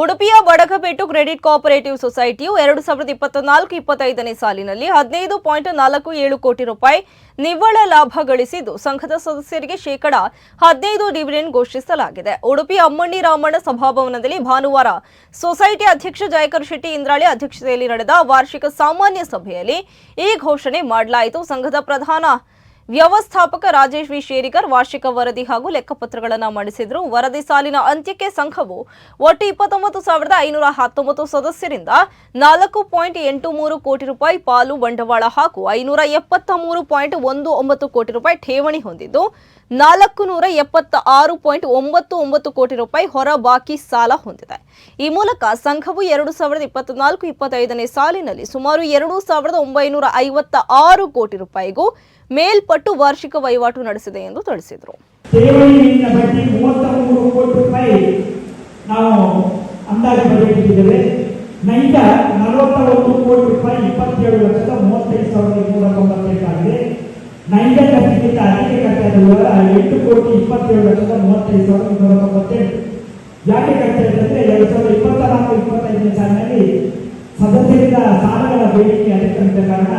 ಉಡುಪಿಯ ಬಡಗಪೇಟು credit cooperative ಸೊಸೈಟಿಯು ಎರಡು ಸಾವಿರದ ಇಪ್ಪತ್ನಾಲ್ಕು ಇಪ್ಪತ್ತೈದನೇ ಸಾಲಿನಲ್ಲಿ ಹದಿನೈದು ಪಾಯಿಂಟ್ ನಾಲ್ಕು ಏಳು ಕೋಟಿ ರೂಪಾಯಿ ನಿವ್ವಳ ಲಾಭ ಗಳಿಸಿದ್ದು ಸಂಘದ ಸದಸ್ಯರಿಗೆ ಶೇಕಡ ಹದಿನೈದು ಡಿವಿಡೆಂಡ್ ಘೋಷಿಸಲಾಗಿದೆ. ಉಡುಪಿ ಅಮ್ಮಣ್ಣಿ ರಾಮಣ್ಣ ಸಭಾಭವನದಲ್ಲಿ ಭಾನುವಾರ ಸೊಸೈಟಿ ಅಧ್ಯಕ್ಷ ಜಯಕರ್ ಶೆಟ್ಟಿ ಇಂದ್ರಾಳಿ ಅಧ್ಯಕ್ಷತೆಯಲ್ಲಿ ನಡೆದ ವಾರ್ಷಿಕ ಸಾಮಾನ್ಯ ಸಭೆಯಲ್ಲಿ ಈ ಘೋಷಣೆ ಮಾಡಲಾಯಿತು. ಸಂಘದ ಪ್ರಧಾನ ವ್ಯವಸ್ಥಾಪಕ ರಾಜೇಶ್ ವಿ. ಶೇರಿಗರ್ ವಾರ್ಷಿಕ ವರದಿ ಹಾಗೂ ಲೆಕ್ಕಪತ್ರಗಳನ್ನು ಮಂಡಿಸಿದ್ರು. ವರದಿ ಸಾಲಿನ ಅಂತ್ಯಕ್ಕೆ ಸಂಘವು ಒಟ್ಟು ಇಪ್ಪತ್ತೊಂಬತ್ತು ಸಾವಿರದ ಐನೂರ ಹತ್ತೊಂಬತ್ತು ಸದಸ್ಯರಿಂದ ನಾಲ್ಕು ಪಾಯಿಂಟ್ ಎಂಟು ಮೂರು ಕೋಟಿ ರೂಪಾಯಿ ಪಾಲು ಬಂಡವಾಳ ಹಾಗೂ ಐನೂರ ಎಪ್ಪತ್ತ ಮೂರು ಪಾಯಿಂಟ್ ಒಂದು ಒಂಬತ್ತು ಕೋಟಿ ರೂಪಾಯಿ ಠೇವಣಿ ಹೊಂದಿದ್ದು. ನಾಲ್ಕು ನೂರ ಎಪ್ಪತ್ತ ಆರು ಪಾಯಿಂಟ್ ಒಂಬತ್ತು ಒಂಬತ್ತು ಕೋಟಿ ರೂಪಾಯಿ ಹೊರ ಬಾಕಿ ಸಾಲ ಹೊಂದಿದೆ. ಈ ಮೂಲಕ ಸಂಘವು ಎರಡು ಸಾವಿರದ ಇಪ್ಪತ್ನಾಲ್ಕು, ಇಪ್ಪತ್ತೈದನೇ ಸಾಲಿನಲ್ಲಿ ಸುಮಾರು ಎರಡು ಸಾವಿರದ ಒಂಬೈನೂರ ಐವತ್ತ ಆರು ಕೋಟಿ ರೂಪಾಯಿಗೂ ಮೇಲ್ಪಟ್ಟು ವಾರ್ಷಿಕ ವಹಿವಾಟು ನಡೆಸಿದೆ ಎಂದು ತಿಳಿಸಿದರು. ಅಂದಾಜು ನೈಜ ನಲವತ್ತ ಒಂದು ಕೋಟಿ ರೂಪಾಯಿ ಇಪ್ಪತ್ತೇಳು ಲಕ್ಷದ ಮೂವತ್ತೈದು ಸಾವಿರದ ಇನ್ನೂರ ತೊಂಬತ್ತೆಂಟು ಆಗಿದೆ ನೈಜ ಖರ್ಚಿಗಿಂತ ಅಧಿಕ ಖರ್ಚಾದ ವಿವರ ಎಂಟು ಇಪ್ಪತ್ತೇಳು ಲಕ್ಷದ ಮೂವತ್ತೈದು ಸಾವಿರದ ಇನ್ನೂರ ತೊಂಬತ್ತೆಂಟು ಯಾಕೆ ಖರ್ಚು ಅಂತಂದ್ರೆ ಎರಡು ಸಾವಿರದ ಇಪ್ಪತ್ತ ನಾಲ್ಕು ಇಪ್ಪತ್ತೈದನೇ ಸಾಲಿನಲ್ಲಿ ಸದಸ್ಯರಿಂದ ಸಾಲಗಳ ಬೇಡಿಕೆ ಅಧಿಕರಿಸಿದ ಕಾರಣ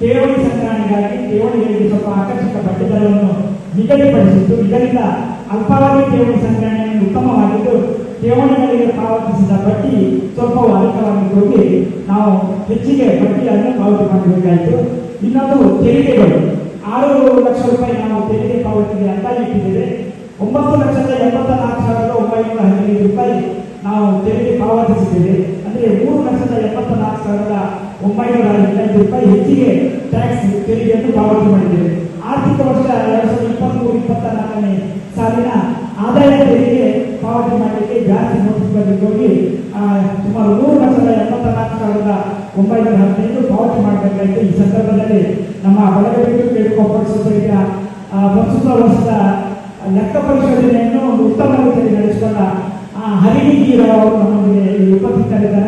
ಠೇವಣಿ ಸಂಗ್ರಹಣೆಗಾಗಿ ಠೇವಣಿಗಳಿಗೆ ಸ್ವಲ್ಪ ಆಕರ್ಷಕ ಬಡ್ಡಿದರವನ್ನು ನಿಗದಿಪಡಿಸಿತ್ತು. ಇದರಿಂದ ಅಲ್ಪಾವಧಿ ಠೇವಣಿ ಸಂಗ್ರಹಣೆಯನ್ನು ಉತ್ತಮವಾಗಿದ್ದು ಠೇವಣಿಗಳಿಗೆ ಪಾವತಿಸಿದ ಬಡ್ಡಿ ಸ್ವಲ್ಪ ಅಧಿಕವಾಗಿ ಹೋಗಿ ನಾವು ಹೆಚ್ಚಿಗೆ ಬಡ್ಡಿಯನ್ನು ಪಾವತಿ ಮಾಡಬೇಕಾಯಿತು. ಇನ್ನೊಂದು ತೆರಿಗೆಗಳು. ಆರು ಲಕ್ಷ ರೂಪಾಯಿ ನಾವು ತೆರಿಗೆ ಪಾವತಿಗೆ ಅಂದಾಜಿಟ್ಟಿದ್ದೇವೆ ಒಂಬತ್ತು ಲಕ್ಷದ ಎಂಬತ್ತ ನಾಲ್ಕು ಸಾವಿರದ ಒಂಬೈನೂರ ಹದಿನೈದು ರೂಪಾಯಿ ನಾವು ತೆರಿಗೆ ಪಾವತಿಸಿದ್ದೇವೆ. ಅಂದರೆ ಮೂರು ಲಕ್ಷದ ಎಪ್ಪತ್ತ ನಾಲ್ಕು ಸಾವಿರದ ಒಂಬೈನೂರ ಹದಿನೈದು ರೂಪಾಯಿ ಹೆಚ್ಚಿಗೆ ಟ್ಯಾಕ್ಸ್ ತೆರಿಗೆಯನ್ನು ಪಾವತಿ ಮಾಡಿದ್ದೇವೆ. ಆರ್ಥಿಕ ವರ್ಷ ಎರಡು ಸಾವಿರದ ಇಪ್ಪತ್ಮೂರು ಇಪ್ಪತ್ತ ನಾಲ್ಕನೇ ಸಾಲಿನ ಆದಾಯ ತೆರಿಗೆ ಪಾವತಿ ಮಾಡಲಿಕ್ಕೆ ಜಾಸ್ತಿ ನೋಟಿಸ್ ಆ, ಸುಮಾರು ಮೂರು ಲಕ್ಷದ ಎಪ್ಪತ್ತ ನಾಲ್ಕು ಸಾವಿರದ ಒಂಬೈನೂರ ಹದಿನೈದು ಪಾವತಿ ಮಾಡಬೇಕಾಯಿತು. ಈ ಸಂದರ್ಭದಲ್ಲಿ ನಮ್ಮ ಸೊಸೈಟಿಯ ಆ, ಪ್ರಸ್ತುತ ವರ್ಷದ ಲೆಕ್ಕ ಪರಿಶೋಧನೆಯನ್ನು ಒಂದು ಉತ್ತಮ ರೀತಿಯಲ್ಲಿ ನಡೆಸಿಕೊಂಡ ಆ, ಹರಿಣಿ ಗೀರ ಅವರು ನಮ್ಮೊಂದಿಗೆ ಉಪಸ್ಥಿತರಿದ್ದಾರೆ.